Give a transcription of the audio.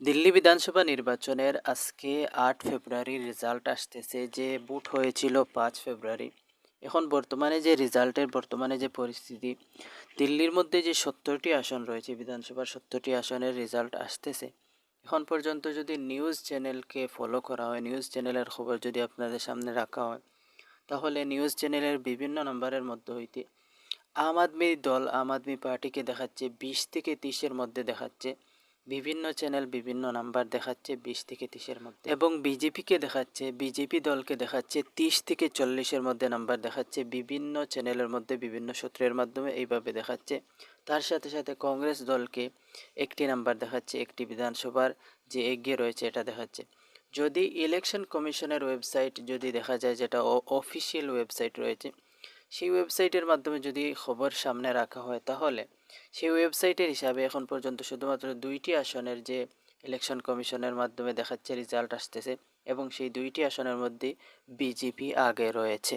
দিল্লি বিধানসভা নির্বাচনের আজকে আট ফেব্রুয়ারি রেজাল্ট আসতেছে যে বুট হয়েছিল পাঁচ ফেব্রুয়ারি। এখন বর্তমানে যে রেজাল্টের বর্তমানে যে পরিস্থিতি, দিল্লির মধ্যে যে সত্তরটি আসন রয়েছে, বিধানসভার সত্তরটি আসনের রেজাল্ট আসতেছে। এখন পর্যন্ত যদি নিউজ চ্যানেলকে ফলো করা হয় নিউজ চ্যানেলের খবর যদি আপনাদের সামনে রাখা হয়, তাহলে নিউজ চ্যানেলের বিভিন্ন নম্বরের মধ্যে হইতে আম আদমি দল, আম আদমি পার্টিকে দেখাচ্ছে, বিশ থেকে তিরিশের মধ্যে দেখাচ্ছে। বিভিন্ন চ্যানেল বিভিন্ন নাম্বার দেখাচ্ছে বিশ থেকে তিরিশের মধ্যে এবং বিজেপিকে দেখাচ্ছে বিজেপি দলকে দেখাচ্ছে, তিরিশ থেকে চল্লিশের মধ্যে নাম্বার দেখাচ্ছে, বিভিন্ন চ্যানেলের মধ্যে বিভিন্ন সূত্রের মাধ্যমে এইভাবে দেখাচ্ছে। তার সাথে সাথে কংগ্রেস দলকে একটি নাম্বার দেখাচ্ছে, একটি বিধানসভার যে এগিয়ে রয়েছে এটা দেখাচ্ছে। যদি ইলেকশন কমিশনের ওয়েবসাইট যদি দেখা যায় যেটা অফিসিয়াল ওয়েবসাইট রয়েছে সেই ওয়েবসাইটের মাধ্যমে যদি খবর সামনে রাখা হয় তাহলে সেই ওয়েবসাইটের হিসাবে এখন পর্যন্ত শুধুমাত্র দুইটি আসনের যে ইলেকশন কমিশনের মাধ্যমে দেখাচ্ছে রেজাল্ট আসতেছে এবং সেই দুইটি আসনের মধ্যে বিজেপি আগে রয়েছে।